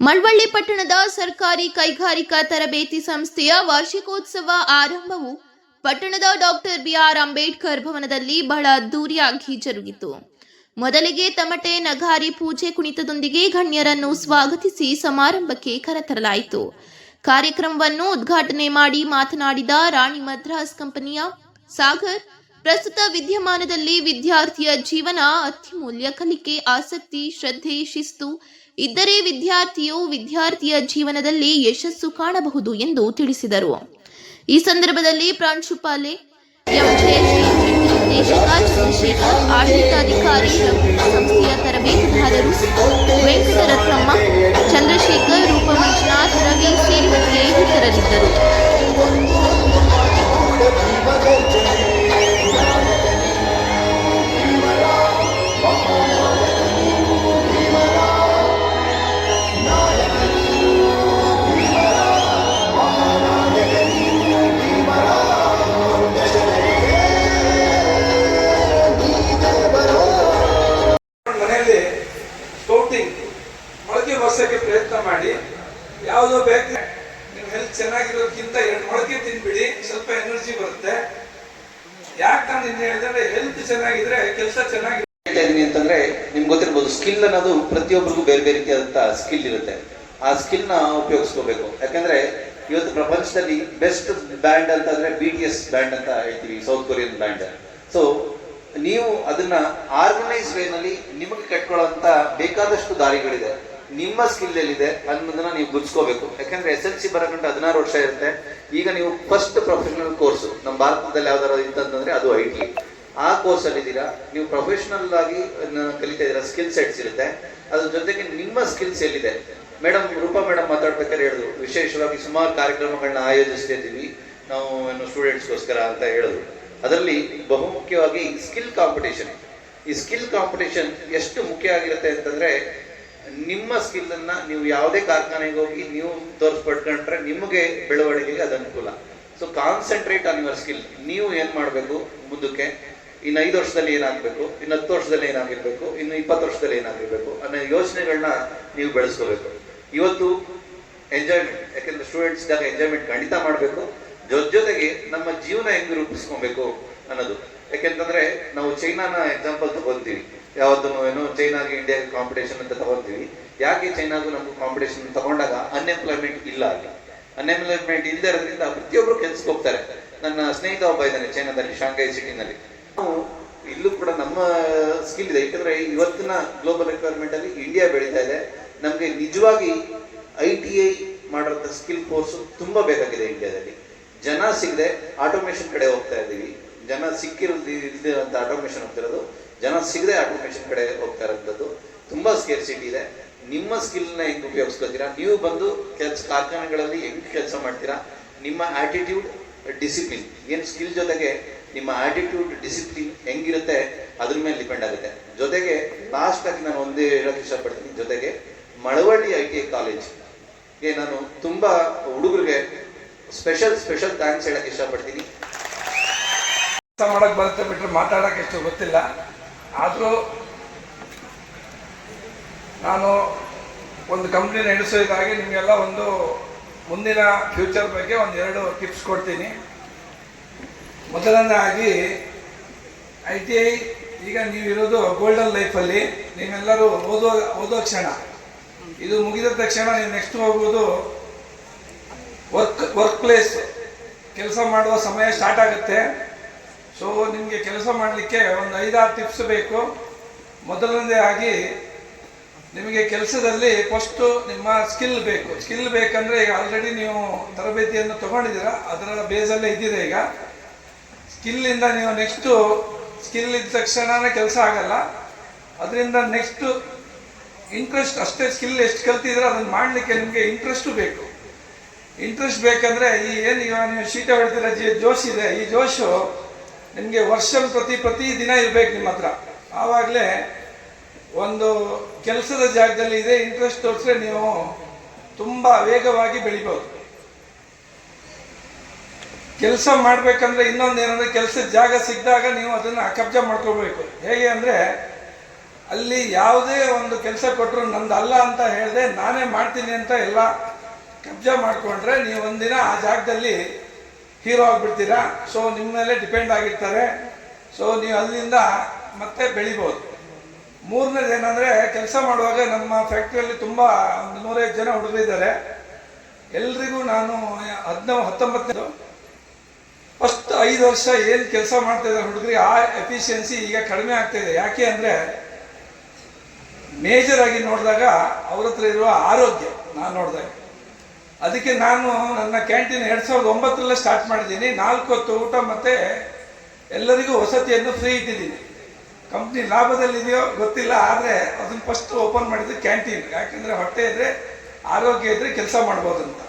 ಮಳವಳ್ಳಿ ಪಟ್ಟಣದ ಸರ್ಕಾರಿ ಕೈಗಾರಿಕಾ ತರಬೇತಿ ಸಂಸ್ಥೆಯ ವಾರ್ಷಿಕೋತ್ಸವ ಆರಂಭವು ಪಟ್ಟಣದ ಡಾಕ್ಟರ್ ಬಿಆರ್ ಅಂಬೇಡ್ಕರ್ ಭವನದಲ್ಲಿ ಬಹಳ ಅದ್ದೂರಿಯಾಗಿ ಜರುಗಿತು. ಮೊದಲಿಗೆ ತಮಟೆ ನಗಾರಿ ಪೂಜೆ ಕುಣಿತದೊಂದಿಗೆ ಗಣ್ಯರನ್ನು ಸ್ವಾಗತಿಸಿ ಸಮಾರಂಭಕ್ಕೆ ಕರೆತರಲಾಯಿತು. ಕಾರ್ಯಕ್ರಮವನ್ನು ಉದ್ಘಾಟನೆ ಮಾಡಿ ಮಾತನಾಡಿದ ರಾಣಿ ಮದ್ರಾಸ್ ಕಂಪನಿಯ ಸಾಗರ್, ಪ್ರಸ್ತುತ ವಿದ್ಯಮಾನದಲ್ಲಿ ವಿದ್ಯಾರ್ಥಿಯ ಜೀವನ ಅತ್ಯಮೂಲ್ಯ ಕಲಿಕೆ, ಆಸಕ್ತಿ, ಶ್ರದ್ಧೆ, ಶಿಸ್ತು ಇದ್ದರೆ ವಿದ್ಯಾರ್ಥಿಯು ವಿದ್ಯಾರ್ಥಿಯ ಜೀವನದಲ್ಲಿ ಯಶಸ್ಸು ಕಾಣಬಹುದು ಎಂದು ತಿಳಿಸಿದರು. ಈ ಸಂದರ್ಭದಲ್ಲಿ ಪ್ರಾಂಶುಪಾಲೆ ಚಂದ್ರಶೇಖರ್, ಆಡಳಿತಾಧಿಕಾರಿ ಸಂಸ್ಥೆಯ ತರಬೇತುದಾರರು ವೆಂಕಟರತ್ನಮ್ಮ, ಚಂದ್ರಶೇಖರ್ ರೂಪ ಮಂಜುನಾಥ್ ರವಿ ಸೇರಿದಂತೆ ಇತರರಿದ್ದರು. ಹೇಳಿದ್ರೆ ಹೆಲ್ತ್ ಚೆನ್ನಾಗಿದ್ರೆ ಕೆಲಸ ಚೆನ್ನಾಗಿ ಹೇಳ್ತಾ ಇದೀನಿ ಅಂತಂದ್ರೆ ನಿಮ್ಗೆ ಗೊತ್ತಿರ್ಬೋದು ಸ್ಕಿಲ್ ಅನ್ನೋದು ಪ್ರತಿಯೊಬ್ಬರಿಗೂ ಬೇರೆ ಬೇರೆ ರೀತಿಯಾದಂತ ಸ್ಕಿಲ್ ಇರುತ್ತೆ. ಆ ಸ್ಕಿಲ್ನ ಉಪಯೋಗಿಸ್ಕೋಬೇಕು. ಯಾಕಂದ್ರೆ ಇವತ್ತು ಪ್ರಪಂಚದಲ್ಲಿ ಬೆಸ್ಟ್ ಬ್ಯಾಂಡ್ ಅಂತಂದ್ರೆ ಬಿ ಟಿ ಎಸ್ ಬ್ಯಾಂಡ್ ಅಂತ ಹೇಳ್ತೀವಿ ಸೌತ್ ಕೊರಿಯನ್ ಬ್ಯಾಂಡ್ ಸೊ ನೀವು ಅದನ್ನ ಆರ್ಗನೈಸ್ ವೇನಲ್ಲಿ ನಿಮಗೆ ಕಟ್ಕೊಳ್ಳೋಂತ ಬೇಕಾದಷ್ಟು ದಾರಿಗಳಿದೆ. ನಿಮ್ಮ ಸ್ಕಿಲ್ ಎಲ್ಲಿದೆ ಅನ್ನೋದನ್ನ ನೀವು ಗುರ್ಸ್ಕೋಬೇಕು ಯಾಕಂದ್ರೆ ಎಸ್ ಎಲ್ ಸಿ ಬರಕಂಡ್ರೆ ಹದಿನಾರು ವರ್ಷ ಇರುತ್ತೆ. ಈಗ ನೀವು ಫಸ್ಟ್ ಪ್ರೊಫೆಷನಲ್ ಕೋರ್ಸ್ ನಮ್ಮ ಭಾರತದಲ್ಲಿ ಯಾವ್ದಾರು ಇತ್ತಂತಂದ್ರೆ ಅದು ಐ ಟಿ ಆ ಕೋರ್ಸ್ ಅಲ್ಲಿ ನೀವು ಪ್ರೊಫೆಷನಲ್ ಆಗಿ ಕಲಿತಾ ಇದ್ದೀರಾ ಸ್ಕಿಲ್ ಸೆಟ್ಸ್ ಇರುತ್ತೆ. ಅದ್ರ ಜೊತೆಗೆ ನಿಮ್ಮ ಸ್ಕಿಲ್ಸ್ ಎಲ್ಲಿದೆ? ಮೇಡಮ್ ರೂಪಾ ಮೇಡಮ್ ಮಾತಾಡ್ಬೇಕಾದ್ರೆ ಹೇಳಿದ್ರು, ವಿಶೇಷವಾಗಿ ಸುಮಾರು ಕಾರ್ಯಕ್ರಮಗಳನ್ನ ಆಯೋಜಿಸ್ತಿದ್ದೀವಿ. ನಾವು ಏನು ಸ್ಟೂಡೆಂಟ್ಸ್ಗೋಸ್ಕರ ಅಂತ ಹೇಳಿದ್ರು. ಅದರಲ್ಲಿ ಬಹುಮುಖ್ಯವಾಗಿ ಸ್ಕಿಲ್ ಕಾಂಪಿಟೇಷನ್ ಈ ಸ್ಕಿಲ್ ಕಾಂಪಿಟೇಷನ್ ಎಷ್ಟು ಮುಖ್ಯ ಆಗಿರುತ್ತೆ ಅಂತಂದ್ರೆ ನಿಮ್ಮ ಸ್ಕಿಲ್ ಅನ್ನ ನೀವು ಯಾವುದೇ ಕಾರ್ಖಾನೆಗೆ ಹೋಗಿ ನೀವು ತೋರಿಸ್ಪಡ್ಕೊಂಡ್ರೆ ನಿಮಗೆ ಬೆಳವಣಿಗೆಗೆ ಅದು ಅನುಕೂಲ. So concentrate on your skill ನೀವು ಏನ್ ಮಾಡಬೇಕು? ಮುಂದಕ್ಕೆ ಇನ್ನು ಐದು ವರ್ಷದಲ್ಲಿ ಏನಾಗಬೇಕು? ಇನ್ನು ಹತ್ತು ವರ್ಷದಲ್ಲಿ ಏನಾಗಿರ್ಬೇಕು? ಇನ್ನು ಇಪ್ಪತ್ತು ವರ್ಷದಲ್ಲಿ ಏನಾಗಿರ್ಬೇಕು? ಅನ್ನೋ ಯೋಚನೆಗಳನ್ನ ನೀವು ಬೆಳೆಸ್ಕೋಬೇಕು. ಇವತ್ತು ಎಂಜಾಯ್ಮೆಂಟ್ ಯಾಕಂದ್ರೆ ಸ್ಟೂಡೆಂಟ್ಸ್ ಇದ್ದಾಗ ಎಂಜಾಯ್ಮೆಂಟ್ ಖಂಡಿತ ಮಾಡಬೇಕು. ಜೊತೆ ಜೊತೆಗೆ ನಮ್ಮ ಜೀವನ ಹೆಂಗೆ ರೂಪಿಸ್ಕೊಬೇಕು ಅನ್ನೋದು. ಯಾಕೆಂತಂದ್ರೆ ನಾವು ಚೈನಾನ ಎಕ್ಸಾಂಪಲ್ ತಗೊಂತೀವಿ. ಯಾವತ್ತೂ ಏನು ಚೈನಾಗೆ ಇಂಡಿಯಾಗೆ ಕಾಂಪಿಟೇಷನ್ ಅಂತ ತಗೊಂತೀವಿ. ಯಾಕೆ ಚೈನಾಗೂ ನಮ್ಗೆ ಕಾಂಪಿಟೇಷನ್ ತಗೊಂಡಾಗ ಅನ್ಎಂಪ್ಲಾಯ್ಮೆಂಟ್ ಇಲ್ಲ ಅಲ್ಲಿ. ಅನ್ಎಂಪ್ಲಾಯ್ಮೆಂಟ್ ಇಲ್ಲದೆ ಇರೋದ್ರಿಂದ ಪ್ರತಿಯೊಬ್ಬರು ಕೆಲ್ಸಕ್ಕೆ ಹೋಗ್ತಾರೆ. ನನ್ನ ಸ್ನೇಹಿತ ಒಬ್ಬ ಇದ್ದಾನೆ ಚೈನಾದಲ್ಲಿ ಶಾಂಘೈ ಸಿಟಿನಲ್ಲಿ ನಾವು ಇಲ್ಲೂ ಕೂಡ ನಮ್ಮ ಸ್ಕಿಲ್ ಇದೆ. ಯಾಕಂದ್ರೆ ಇವತ್ತಿನ ಗ್ಲೋಬಲ್ ರಿಕ್ವೈರ್ಮೆಂಟ್ ಅಲ್ಲಿ ಇಂಡಿಯಾ ಬೆಳೀತಾ ಇದೆ. ನಮಗೆ ನಿಜವಾಗಿ ಐ ಟಿ ಐ ಮಾಡಿರೋ ಸ್ಕಿಲ್ ಕೋರ್ಸ್ ತುಂಬಾ ಬೇಕಾಗಿದೆ ಇಂಡಿಯಾದಲ್ಲಿ ಜನ ಸಿಗದೆ ಆಟೋಮೇಷನ್ ಕಡೆ ಹೋಗ್ತಾ ಇದ್ದೀವಿ. ಜನ ಸಿಕ್ಕಿರೋದು ಇಲ್ದಿರೋಂಥ ಆಟೋಮೇಷನ್ ಹೋಗ್ತಿರೋದು ಜನ ಸಿಗದೆ ಆಟೋಮೇಷನ್ ಕಡೆ ಹೋಗ್ತಾ ಇರೋಂಥದ್ದು. ತುಂಬ ಸ್ಕೇರ್ ಸಿಟಿ ಇದೆ. ನಿಮ್ಮ ಸ್ಕಿಲ್ನ ಹೆಂಗೆ ಉಪಯೋಗಿಸ್ಕೊತೀರಾ ನೀವು ಬಂದು ಕೆಲಸ ಕಾರ್ಖಾನೆಗಳಲ್ಲಿ ಹೆಂಗ್ ಕೆಲಸ ಮಾಡ್ತೀರಾ? ನಿಮ್ಮ ಆಟಿಟ್ಯೂಡ್ ಡಿಸಿಪ್ಲಿನ್ ಏನು ಸ್ಕಿಲ್ ಜೊತೆಗೆ ನಿಮ್ಮ ಆಟಿಟ್ಯೂಡ್ ಡಿಸಿಪ್ಲಿನ್ ಹೆಂಗಿರುತ್ತೆ? ಅದ್ರ ಮೇಲೆ ಡಿಪೆಂಡ್ ಆಗುತ್ತೆ. ಜೊತೆಗೆ ಲಾಸ್ಟ್ ಆಗಿ ನಾನು ಒಂದೇ ಹೇಳಕ್ ಇಷ್ಟಪಡ್ತೀನಿ. ಜೊತೆಗೆ Malavalli I T I college ನಾನು ತುಂಬಾ ಹುಡುಗರಿಗೆ ಸ್ಪೆಷಲ್ ಸ್ಪೆಷಲ್ ಥ್ಯಾಂಕ್ಸ್ ಹೇಳಕ್ ಇಷ್ಟಪಡ್ತೀನಿ. ಕೆಲಸ ಮಾಡಕ್ ಬರುತ್ತೆ ಬಿಟ್ಟರೆ ಮಾತಾಡಕ್ಕೆ ಎಷ್ಟು ಗೊತ್ತಿಲ್ಲ. ಆದರೂ ನಾನು ಒಂದು ಕಂಪ್ನಿ ನಡೆಸೋದಾಗಿ ನಿಮಗೆಲ್ಲ ಒಂದು ಮುಂದಿನ ಫ್ಯೂಚರ್ ಬಗ್ಗೆ ಒಂದು ಎರಡು ಟಿಪ್ಸ್ ಕೊಡ್ತೀನಿ. ಮೊದಲನೇದಾಗಿ ಐ ಟಿ ಐ ಈಗ ನೀವಿರೋದು ಗೋಲ್ಡನ್ ಲೈಫಲ್ಲಿ ನೀವೆಲ್ಲರೂ ಓದೋ ಓದೋ ಕ್ಷಣ. ಇದು ಮುಗಿದ ತಕ್ಷಣ ನೀವು ನೆಕ್ಸ್ಟ್ ಹೋಗೋದು ವರ್ಕ್ ವರ್ಕ್ ಪ್ಲೇಸ್ ಕೆಲಸ ಮಾಡುವ ಸಮಯ ಸ್ಟಾರ್ಟ್ ಆಗುತ್ತೆ. ಸೊ ನಿಮಗೆ ಕೆಲಸ ಮಾಡಲಿಕ್ಕೆ ಒಂದು ಐದಾರು ಟಿಪ್ಸ್ ಬೇಕು. ಮೊದಲನೇದಾಗಿ ನಿಮಗೆ ಕೆಲಸದಲ್ಲಿ ಫಸ್ಟು ನಿಮ್ಮ ಸ್ಕಿಲ್ ಬೇಕು. ಸ್ಕಿಲ್ ಬೇಕಂದರೆ ಈಗ ಆಲ್ರೆಡಿ ನೀವು ತರಬೇತಿಯನ್ನು ತಗೊಂಡಿದ್ದೀರಾ. ಅದರ ಬೇಸಲ್ಲೇ ಇದ್ದೀರಾ ಈಗ. ಸ್ಕಿಲ್ಲಿಂದ ನೀವು ನೆಕ್ಸ್ಟು ಸ್ಕಿಲ್ ಇದ್ದ ತಕ್ಷಣನೇ ಕೆಲಸ ಆಗಲ್ಲ. ಅದರಿಂದ ನೆಕ್ಸ್ಟು ಇಂಟ್ರೆಸ್ಟ್ ಅಷ್ಟೇ ಸ್ಕಿಲ್ ಎಷ್ಟು ಕಲ್ತಿದ್ರೆ ಅದನ್ನು ಮಾಡಲಿಕ್ಕೆ ನಿಮಗೆ ಇಂಟ್ರೆಸ್ಟು ಬೇಕು. ಇಂಟ್ರೆಸ್ಟ್ ಬೇಕಂದರೆ ಈ ಏನು ಈಗ ನೀವು ಶೀಟ ಹೊಡ್ತೀರ, ಜೋಶ್ ಇದೆ. ಈ ಜೋಶು ನಿಮಗೆ ವರ್ಷ ಪ್ರತಿ ಪ್ರತಿ ದಿನ ಇರಬೇಕು ನಿಮ್ಮ ಹತ್ರ. ಆವಾಗಲೇ ಒಂದು ಕೆಲಸದ ಜಾಗದಲ್ಲಿ ಇದೆ ಇಂಟ್ರೆಸ್ಟ್ ತೋರಿಸ್ರೆ ನೀವು ತುಂಬ ವೇಗವಾಗಿ ಬೆಳಿಬೋದು. ಕೆಲಸ ಮಾಡಬೇಕಂದ್ರೆ ಇನ್ನೊಂದು ಏನಂದ್ರೆ ಕೆಲಸದ ಜಾಗ ಸಿಕ್ಕಿದಾಗ ನೀವು ಅದನ್ನು ಕಬ್ಜಾ ಮಾಡ್ಕೋಬೇಕು ಹೇಗೆ ಅಂದ್ರೆ ಅಲ್ಲಿ ಯಾವುದೇ ಒಂದು ಕೆಲಸ ಕೊಟ್ಟರು ನಂದು ಅಲ್ಲ ಅಂತ ಹೇಳಿದೆ ನಾನೇ ಮಾಡ್ತೀನಿ ಅಂತ ಎಲ್ಲ ಕಬ್ಜಾ ಮಾಡಿಕೊಂಡ್ರೆ ನೀವು ಒಂದಿನ ಆ ಜಾಗದಲ್ಲಿ ಹೀರೋ ಆಗಿಬಿಡ್ತೀರಾ? ಸೊ ನಿಮ್ಮ ಮೇಲೆ ಡಿಪೆಂಡ್ ಆಗಿರ್ತಾರೆ. ಸೊ ನೀವು ಅಲ್ಲಿಂದ ಮತ್ತೆ ಬೆಳಿಬೋದು. ಮೂರನೇದು ಏನಂದರೆ, ಕೆಲಸ ಮಾಡುವಾಗ ನಮ್ಮ ಫ್ಯಾಕ್ಟ್ರಿಯಲ್ಲಿ ತುಂಬ ಒಂದು ನೂರೈದು ಜನ ಹುಡುಗರಿದ್ದಾರೆ ಎಲ್ರಿಗೂ ನಾನು ಹದಿನೈದು ಹತ್ತೊಂಬತ್ತು ಫಸ್ಟ್ ಐದು ವರ್ಷ ಏನು ಕೆಲಸ ಮಾಡ್ತಾ ಇದ್ದಾರೆ ಹುಡುಗರಿಗೆ, ಆ ಎಫಿಷಿಯನ್ಸಿ ಈಗ ಕಡಿಮೆ ಆಗ್ತಾ ಇದೆ. ಯಾಕೆ ಅಂದರೆ ಮೇಜರ್ ಆಗಿ ನೋಡಿದಾಗ ಅವ್ರ ಹತ್ರ ಇರುವ ಆರೋಗ್ಯ ನಾನು ನೋಡಿದಾಗ. ಅದಕ್ಕೆ ನಾನು ನನ್ನ ಕ್ಯಾಂಟೀನ್ ಎರಡು ಸಾವಿರದ ಒಂಬತ್ತರಲ್ಲೇ ಸ್ಟಾರ್ಟ್ ಮಾಡಿದ್ದೀನಿ. ನಾಲ್ಕು ಹೊತ್ತು ಊಟ ಮತ್ತು ಎಲ್ಲರಿಗೂ ವಸತಿಯನ್ನು ಫ್ರೀ ಇಟ್ಟಿದ್ದೀನಿ. ಕಂಪ್ನಿ ಲಾಭದಲ್ಲಿದೆಯೋ ಗೊತ್ತಿಲ್ಲ, ಆದರೆ ಅದನ್ನು ಫಸ್ಟ್ ಓಪನ್ ಮಾಡಿದ್ದು ಕ್ಯಾಂಟೀನ್. ಯಾಕೆಂದರೆ ಹೊಟ್ಟೆ ಇದ್ದರೆ ಆರೋಗ್ಯ ಇದ್ದರೆ ಕೆಲಸ ಮಾಡ್ಬೋದು ಅಂತ.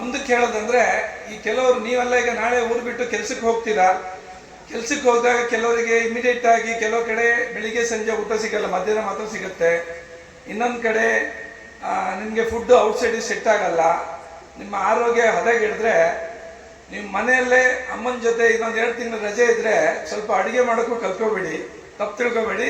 ಮುಂದಕ್ಕೆ ಹೇಳೋದಂದ್ರೆ, ಈ ಕೆಲವರು ನೀವೆಲ್ಲ ಈಗ ನಾಳೆ ಊರು ಬಿಟ್ಟು ಕೆಲಸಕ್ಕೆ ಹೋಗ್ತೀರಾ? ಕೆಲಸಕ್ಕೆ ಹೋದಾಗ ಕೆಲವರಿಗೆ ಇಮಿಡಿಯೇಟ್ ಆಗಿ ಕೆಲವು ಕಡೆ ಬೆಳಿಗ್ಗೆ ಸಂಜೆ ಊಟ ಸಿಗಲ್ಲ, ಮಧ್ಯಾಹ್ನ ಮಾತ್ರ ಸಿಗುತ್ತೆ. ಇನ್ನೊಂದು ಕಡೆ ನಿಮಗೆ ಫುಡ್ ಔಟ್ಸೈಡ್ ಸೆಟ್ ಆಗಲ್ಲ. ನಿಮ್ಮ ಆರೋಗ್ಯ ಹದಗೆಡಿದ್ರೆ ನಿಮ್ಮ ಮನೆಯಲ್ಲೇ ಅಮ್ಮನ ಜೊತೆ ಇನ್ನೊಂದು ಎರಡು ತಿಂಗಳು ರಜೆ ಇದ್ದರೆ ಸ್ವಲ್ಪ ಅಡುಗೆ ಮಾಡೋಕ್ಕೂ ಕಲ್ತ್ಕೋಬೇಡಿ. ತಪ್ಪು ತಿಳ್ಕೊಬೇಡಿ.